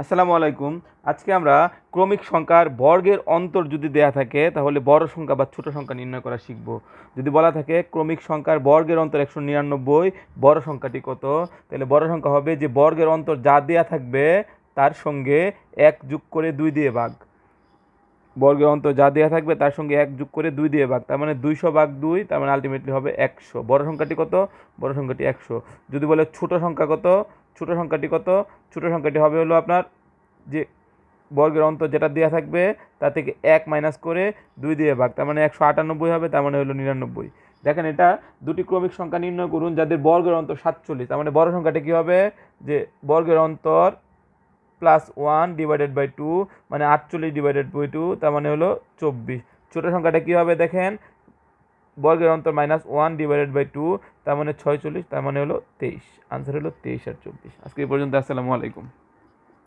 আসসালামু আলাইকুম। আজকে আমরা ক্রমিক সংখ্যার বর্গের অন্তর যদি দেয়া থাকে, তাহলে বড় সংখ্যা বা ছোট সংখ্যা নির্ণয় করা শিখব। যদি বলা থাকে ক্রমিক সংখ্যার বর্গের অন্তর একশো নিরানব্বই, বড় সংখ্যাটি কত? তাহলে বড় সংখ্যা হবে যে বর্গের অন্তর যা দেয়া থাকবে, তার সঙ্গে এক যোগ করে দুই দিয়ে ভাগ। বর্গের অন্তর যা দেওয়া থাকবে, তার সঙ্গে এক যোগ করে দুই দিয়ে ভাগ। তার মানে দুইশো ভাগ দুই, তার মানে আলটিমেটলি হবে একশো। বড় সংখ্যাটি কত? বড় সংখ্যাটি একশো। যদি বলে ছোট সংখ্যা কত? ছোট সংখ্যাটি কত? ছোট সংখ্যাটি হবে হলো আপনার যে বর্গের অন্তর যেটা দেওয়া থাকবে, তা থেকে এক মাইনাস করে দুই দিয়ে ভাগ, তার মানে একশো আটানব্বই হবে, তার মানে হলো নিরানব্বই। দেখেন এটা দুটি ক্রমিক সংখ্যা নির্ণয় করুন যাদের বর্গের অন্তর সাতচল্লিশ, তার মানে বড় সংখ্যাটা কী হবে? যে বর্গের অন্তর plus one divided by two মানে আটচল্লিশ ডিভাইডেড বাই টু তার মানে হলো চব্বিশ। ছোটো সংখ্যাটা কী হবে দেখেন? বর্গের অন্তর minus one divided by two তার মানে ছয় চল্লিশ তার মানে হলো তেইশ। আনসার হলো তেইশ আর চব্বিশ। আজকে এই পর্যন্ত, আসসালামু আলাইকুম।